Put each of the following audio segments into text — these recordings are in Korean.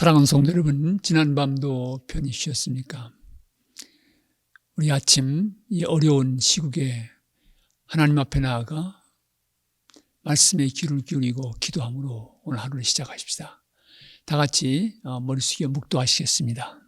사랑하는 성도 여러분, 지난 밤도 편히 쉬었습니까? 우리 아침 이 어려운 시국에 하나님 앞에 나아가 말씀에 귀를 기울이고 기도함으로 오늘 하루를 시작하십시다. 다 같이 어, 머리 숙여 묵도하시겠습니다.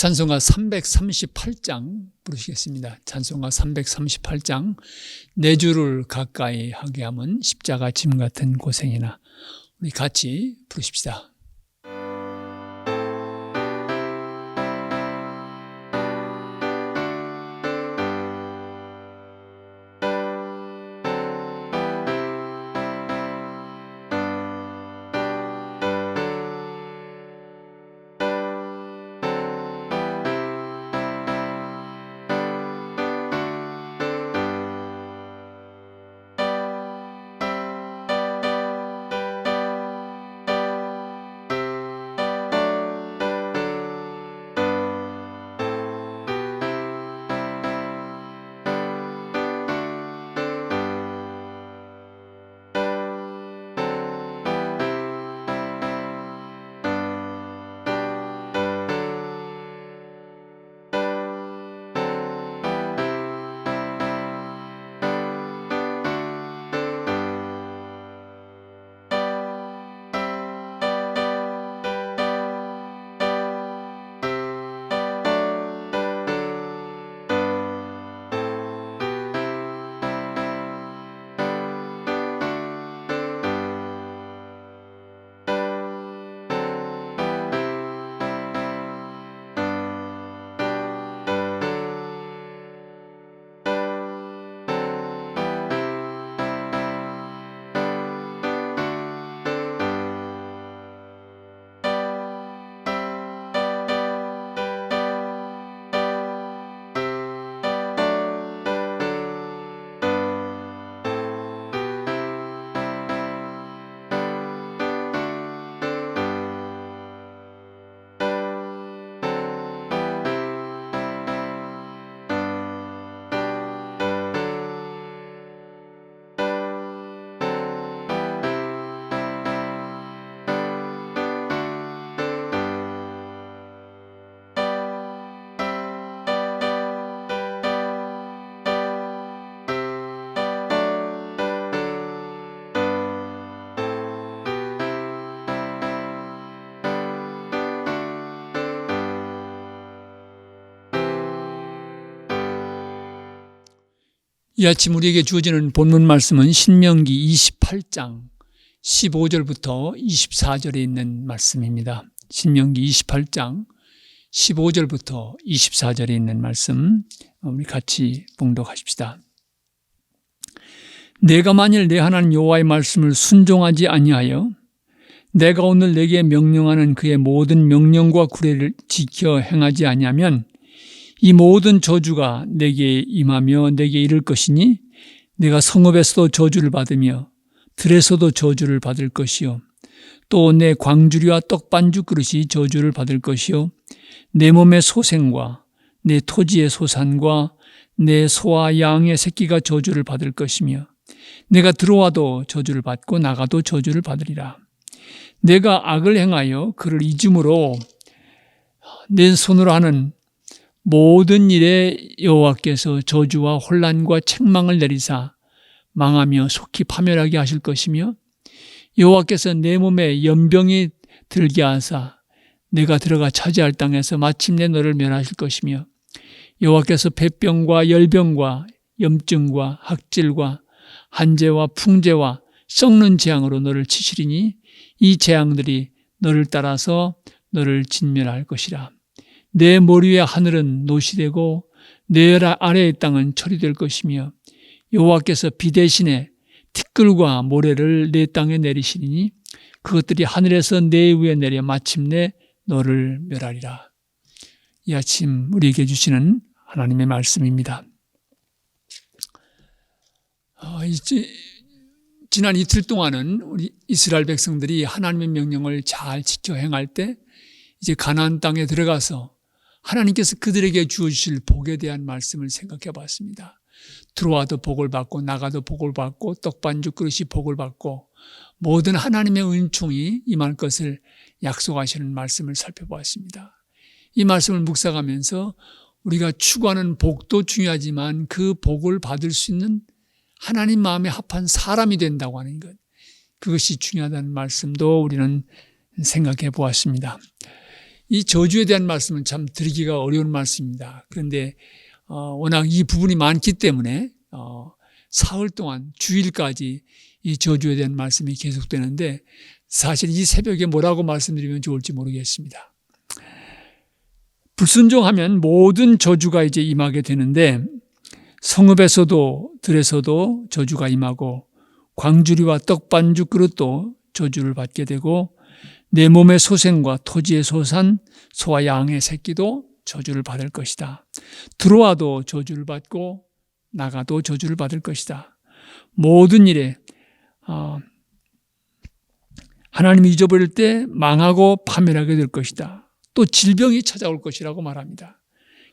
찬송가 338장 부르시겠습니다. 찬송가 338장 내 주를 가까이 하게 하면 십자가 짐 같은 고생이나 우리 같이 부르십시다. 이 아침 우리에게 주어지는 본문 말씀은 신명기 28장 15절부터 24절에 있는 말씀입니다. 신명기 28장 15절부터 24절에 있는 말씀 우리 같이 봉독하십시다. 내가 만일 내 하나님 여호와의 말씀을 순종하지 아니하여 내가 오늘 내게 명령하는 그의 모든 명령과 구례를 지켜 행하지 아니하면 이 모든 저주가 내게 임하며 내게 이를 것이니 내가 성읍에서도 저주를 받으며 들에서도 저주를 받을 것이요. 또 내 광주리와 떡반죽 그릇이 저주를 받을 것이요. 내 몸의 소생과 내 토지의 소산과 내 소와 양의 새끼가 저주를 받을 것이며 내가 들어와도 저주를 받고 나가도 저주를 받으리라. 내가 악을 행하여 그를 잊음으로 내 손으로 하는 모든 일에 여호와께서 저주와 혼란과 책망을 내리사 망하며 속히 파멸하게 하실 것이며 여호와께서 내 몸에 연병이 들게 하사 내가 들어가 차지할 땅에서 마침내 너를 멸하실 것이며 여호와께서 폐병과 열병과 염증과 학질과 한재와 풍재와 썩는 재앙으로 너를 치시리니 이 재앙들이 너를 따라서 너를 진멸할 것이라. 내 머리 위의 하늘은 노시 되고 내 아래의 땅은 처리될 것이며 여호와께서 비 대신에 티끌과 모래를 내 땅에 내리시니 그것들이 하늘에서 내 위에 내려 마침내 너를 멸하리라. 이 아침 우리에게 주시는 하나님의 말씀입니다. 어, 이제 지난 이틀 동안은 우리 이스라엘 백성들이 하나님의 명령을 잘 지켜 행할 때 이제 가나안 땅에 들어가서 하나님께서 그들에게 주실 복에 대한 말씀을 생각해 봤습니다. 들어와도 복을 받고 나가도 복을 받고 떡반죽 그릇이 복을 받고 모든 하나님의 은총이 임할 것을 약속하시는 말씀을 살펴보았습니다. 이 말씀을 묵상하면서 우리가 추구하는 복도 중요하지만 그 복을 받을 수 있는 하나님 마음에 합한 사람이 된다고 하는 것. 그것이 중요하다는 말씀도 우리는 생각해 보았습니다. 이 저주에 대한 말씀은 참 드리기가 어려운 말씀입니다. 그런데 어, 워낙 이 부분이 많기 때문에 어, 사흘 동안 주일까지 이 저주에 대한 말씀이 계속되는데 사실 이 새벽에 뭐라고 말씀드리면 좋을지 모르겠습니다. 불순종하면 모든 저주가 이제 임하게 되는데 성읍에서도 들에서도 저주가 임하고 광주리와 떡반죽 그릇도 저주를 받게 되고 내 몸의 소생과 토지의 소산, 소와 양의 새끼도 저주를 받을 것이다. 들어와도 저주를 받고 나가도 저주를 받을 것이다. 모든 일에 어, 하나님이 잊어버릴 때 망하고 파멸하게 될 것이다. 또 질병이 찾아올 것이라고 말합니다.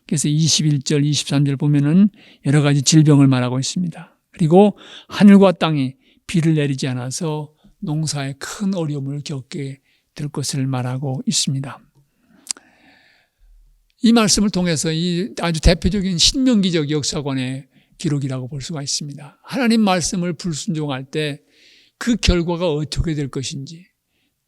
그래서 21절, 23절 보면은 여러 가지 질병을 말하고 있습니다. 그리고 하늘과 땅이 비를 내리지 않아서 농사에 큰 어려움을 겪게 될 것을 말하고 있습니다. 이 말씀을 통해서 이 아주 대표적인 신명기적 역사관의 기록이라고 볼 수가 있습니다. 하나님 말씀을 불순종할 때 그 결과가 어떻게 될 것인지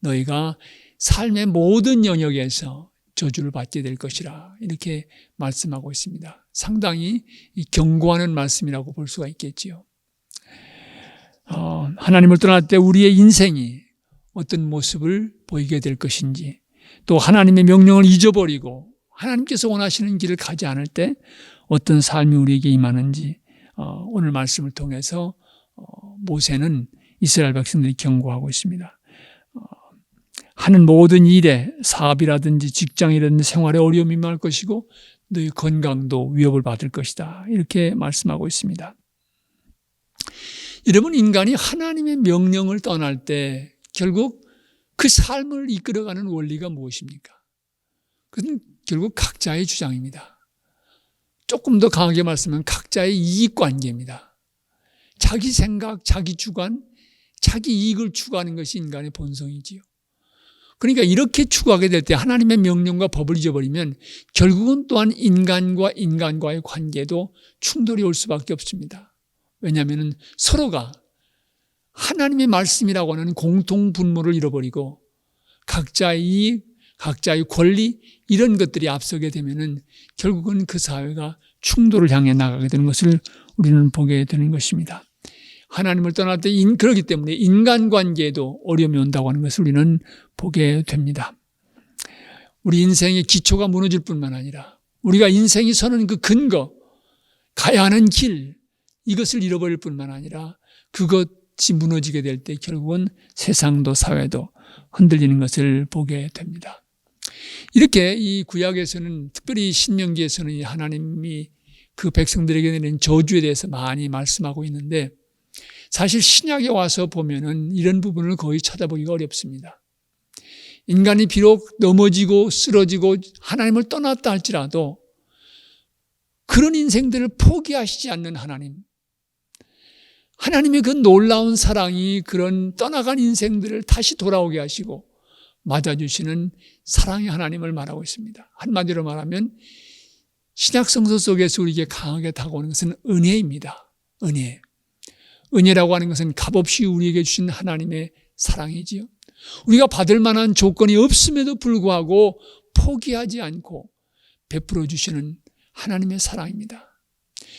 너희가 삶의 모든 영역에서 저주를 받게 될 것이라 이렇게 말씀하고 있습니다. 상당히 경고하는 말씀이라고 볼 수가 있겠지요. 어, 하나님을 떠날 때 우리의 인생이 어떤 모습을 보이게 될 것인지 또 하나님의 명령을 잊어버리고 하나님께서 원하시는 길을 가지 않을 때 어떤 삶이 우리에게 임하는지 어, 오늘 말씀을 통해서 어, 모세는 이스라엘 백성들이 경고하고 있습니다. 어, 하는 모든 일에 사업이라든지 직장이라든지 생활에 어려움이 임할 것이고 너희 건강도 위협을 받을 것이다. 이렇게 말씀하고 있습니다. 여러분 인간이 하나님의 명령을 떠날 때 결국 그 삶을 이끌어가는 원리가 무엇입니까? 그건 결국 각자의 주장입니다. 조금 더 강하게 말씀하면 각자의 이익 관계입니다. 자기 생각, 자기 주관, 자기 이익을 추구하는 것이 인간의 본성이지요. 그러니까 이렇게 추구하게 될 때 하나님의 명령과 법을 잊어버리면 결국은 또한 인간과 인간과의 관계도 충돌이 올 수밖에 없습니다. 왜냐하면 서로가 하나님의 말씀이라고 하는 공통 분모를 잃어버리고 각자의 이익, 각자의 권리 이런 것들이 앞서게 되면은 결국은 그 사회가 충돌을 향해 나가게 되는 것을 우리는 보게 되는 것입니다. 하나님을 떠날 때 인, 그렇기 때문에 인간관계에도 어려움이 온다고 하는 것을 우리는 보게 됩니다. 우리 인생의 기초가 무너질 뿐만 아니라 우리가 인생이 서는 그 근거, 가야 하는 길, 이것을 잃어버릴 뿐만 아니라 그것 이 무너지게 될 때 결국은 세상도 사회도 흔들리는 것을 보게 됩니다. 이렇게 이 구약에서는 특별히 신명기에서는 하나님이 그 백성들에게 내린 저주에 대해서 많이 말씀하고 있는데 사실 신약에 와서 보면은 이런 부분을 거의 찾아보기가 어렵습니다. 인간이 비록 넘어지고 쓰러지고 하나님을 떠났다 할지라도 그런 인생들을 포기하시지 않는 하나님. 하나님의 그 놀라운 사랑이 그런 떠나간 인생들을 다시 돌아오게 하시고 맞아주시는 사랑의 하나님을 말하고 있습니다. 한마디로 말하면 신약 성서 속에서 우리에게 강하게 다가오는 것은 은혜입니다. 은혜. 은혜라고 하는 것은 값없이 우리에게 주신 하나님의 사랑이지요. 우리가 받을 만한 조건이 없음에도 불구하고 포기하지 않고 베풀어 주시는 하나님의 사랑입니다.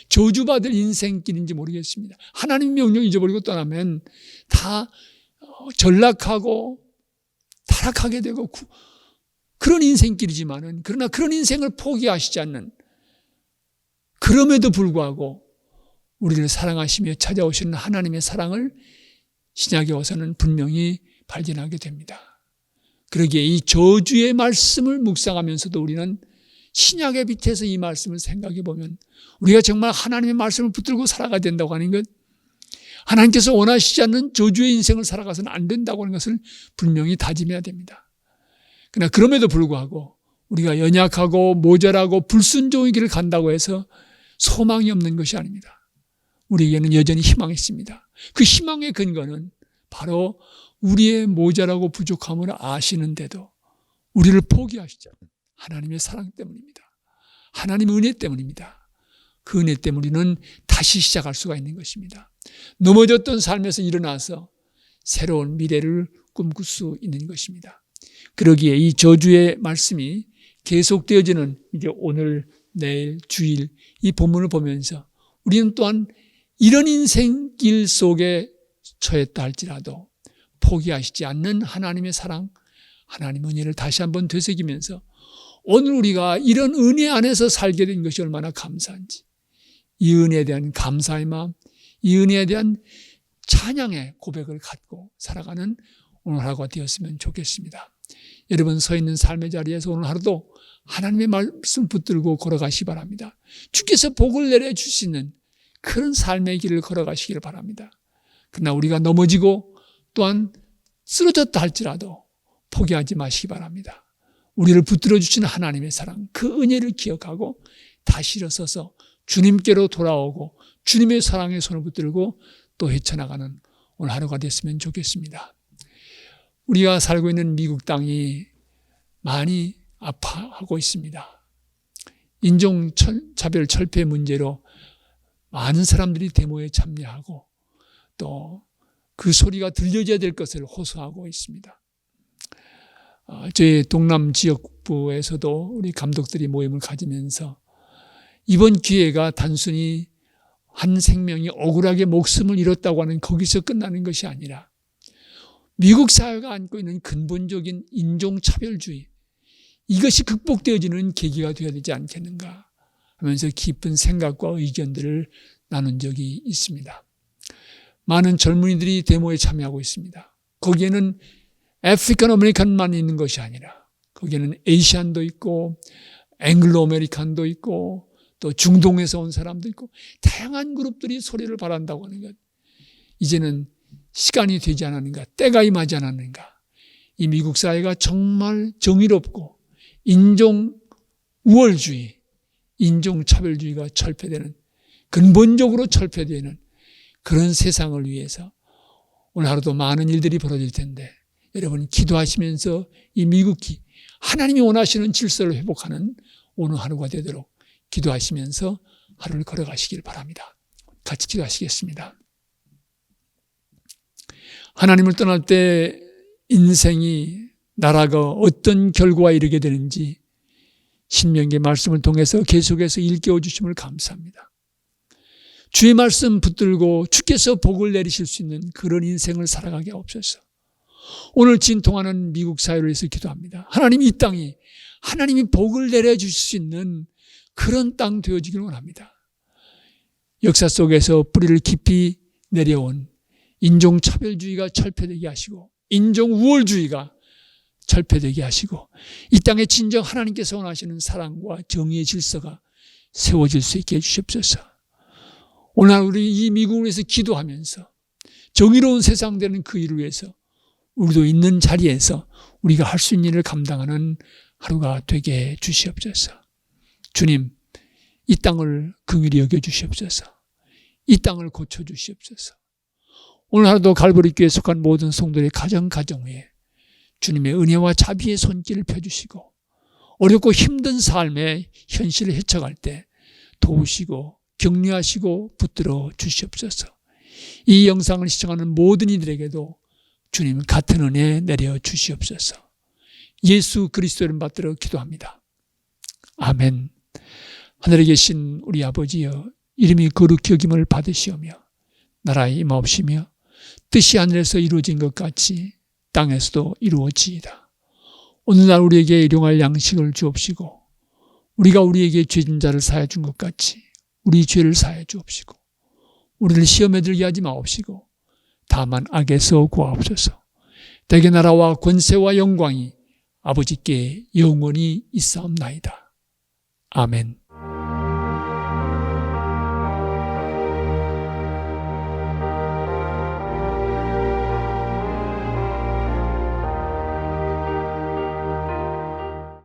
저주받을 인생길인지 모르겠습니다. 하나님 명령 잊어버리고 떠나면 다 어, 전락하고 타락하게 되고 그런 인생길이지만은 그러나 그런 인생을 포기하시지 않는 그럼에도 불구하고 우리를 사랑하시며 찾아오시는 하나님의 사랑을 신약에 와서는 분명히 발견하게 됩니다. 그러기에 이 저주의 말씀을 묵상하면서도 우리는 신약의 빛에서 이 말씀을 생각해 보면 우리가 정말 하나님의 말씀을 붙들고 살아가야 된다고 하는 것 하나님께서 원하시지 않는 저주의 인생을 살아가서는 안 된다고 하는 것을 분명히 다짐해야 됩니다. 그러나 그럼에도 불구하고 우리가 연약하고 모자라고 불순종의 길을 간다고 해서 소망이 없는 것이 아닙니다. 우리에게는 여전히 희망이 있습니다. 그 희망의 근거는 바로 우리의 모자라고 부족함을 아시는데도 우리를 포기하시지 않는 하나님의 사랑 때문입니다. 하나님의 은혜 때문입니다. 그 은혜 때문에 우리는 다시 시작할 수가 있는 것입니다. 넘어졌던 삶에서 일어나서 새로운 미래를 꿈꿀 수 있는 것입니다. 그러기에 이 저주의 말씀이 계속되어지는 이제 오늘, 내일, 주일 이 본문을 보면서 우리는 또한 이런 인생길 속에 처했다 할지라도 포기하시지 않는 하나님의 사랑, 하나님 은혜를 다시 한번 되새기면서 오늘 우리가 이런 은혜 안에서 살게 된 것이 얼마나 감사한지 이 은혜에 대한 감사의 마음, 이 은혜에 대한 찬양의 고백을 갖고 살아가는 오늘 하루가 되었으면 좋겠습니다. 여러분 서 있는 삶의 자리에서 오늘 하루도 하나님의 말씀 붙들고 걸어가시 기 바랍니다. 주께서 복을 내려 주시는 그런 삶의 길을 걸어가시기를 바랍니다. 그러나 우리가 넘어지고 또한 쓰러졌다 할지라도 포기하지 마시기 바랍니다. 우리를 붙들어 주시는 하나님의 사랑, 그 은혜를 기억하고 다시 일어서서 주님께로 돌아오고 주님의 사랑의 손을 붙들고 또 헤쳐나가는 오늘 하루가 됐으면 좋겠습니다. 우리가 살고 있는 미국 땅이 많이 아파하고 있습니다. 인종차별 철폐 문제로 많은 사람들이 데모에 참여하고 또 그 소리가 들려져야 될 것을 호소하고 있습니다. 아, 저희 동남 지역부에서도 우리 감독들이 모임을 가지면서 이번 기회가 단순히 한 생명이 억울하게 목숨을 잃었다고 하는 거기서 끝나는 것이 아니라 미국 사회가 안고 있는 근본적인 인종차별주의 이것이 극복되어지는 계기가 되어야 되지 않겠는가 하면서 깊은 생각과 의견들을 나눈 적이 있습니다. 많은 젊은이들이 데모에 참여하고 있습니다. 거기에는 아프리칸 아메리칸만 있는 것이 아니라 거기에는 에이시안도 있고 앵글로 아메리칸도 있고 또 중동에서 온 사람도 있고 다양한 그룹들이 소리를 바란다고 하는 것. 이제는 시간이 되지 않았는가, 때가 임하지 않았는가. 이 미국 사회가 정말 정의롭고 인종 우월주의, 인종 차별주의가 철폐되는 근본적으로 철폐되는 그런 세상을 위해서 오늘 하루도 많은 일들이 벌어질 텐데 여러분 기도하시면서 이 미국이 하나님이 원하시는 질서를 회복하는 오늘 하루가 되도록 기도하시면서 하루를 걸어가시길 바랍니다. 같이 기도하시겠습니다. 하나님을 떠날 때 인생이 나라가 어떤 결과에 이르게 되는지 신명기 말씀을 통해서 계속해서 일깨워 주심을 감사합니다. 주의 말씀 붙들고 주께서 복을 내리실 수 있는 그런 인생을 살아가게 없어서 오늘 진통하는 미국 사회를 위해서 기도합니다. 하나님 이 땅이 하나님이 복을 내려 주실 수 있는 그런 땅 되어지기를 원합니다. 역사 속에서 뿌리를 깊이 내려온 인종차별주의가 철폐되게 하시고 인종우월주의가 철폐되게 하시고 이 땅에 진정 하나님께서 원하시는 사랑과 정의의 질서가 세워질 수 있게 해주시옵소서. 오늘 우리 이 미국을 위해서 기도하면서 정의로운 세상 되는 그 일을 위해서 우리도 있는 자리에서 우리가 할 수 있는 일을 감당하는 하루가 되게 해 주시옵소서. 주님, 이 땅을 긍휼히 여겨 주시옵소서. 이 땅을 고쳐 주시옵소서. 오늘 하루도 갈보리 교회에 속한 모든 성도의 가정 가정 에 주님의 은혜와 자비의 손길을 펴주시고 어렵고 힘든 삶의 현실을 헤쳐갈 때 도우시고 격려하시고 붙들어 주시옵소서. 이 영상을 시청하는 모든 이들에게도 주님 같은 은혜 내려 주시옵소서. 예수 그리스도를 받들어 기도합니다. 아멘. 하늘에 계신 우리 아버지여 이름이 거룩히 여김을 받으시오며 나라의 임하옵시며 뜻이 하늘에서 이루어진 것 같이 땅에서도 이루어지이다. 오늘날 우리에게 일용할 양식을 주옵시고 우리가 우리에게 죄진 자를 사해 준 것 같이 우리 죄를 사해 주옵시고 우리를 시험에 들게 하지 마옵시고 다만 악에서 구하옵소서. 대개 나라와 권세와 영광이 아버지께 영원히 있사옵나이다. 아멘.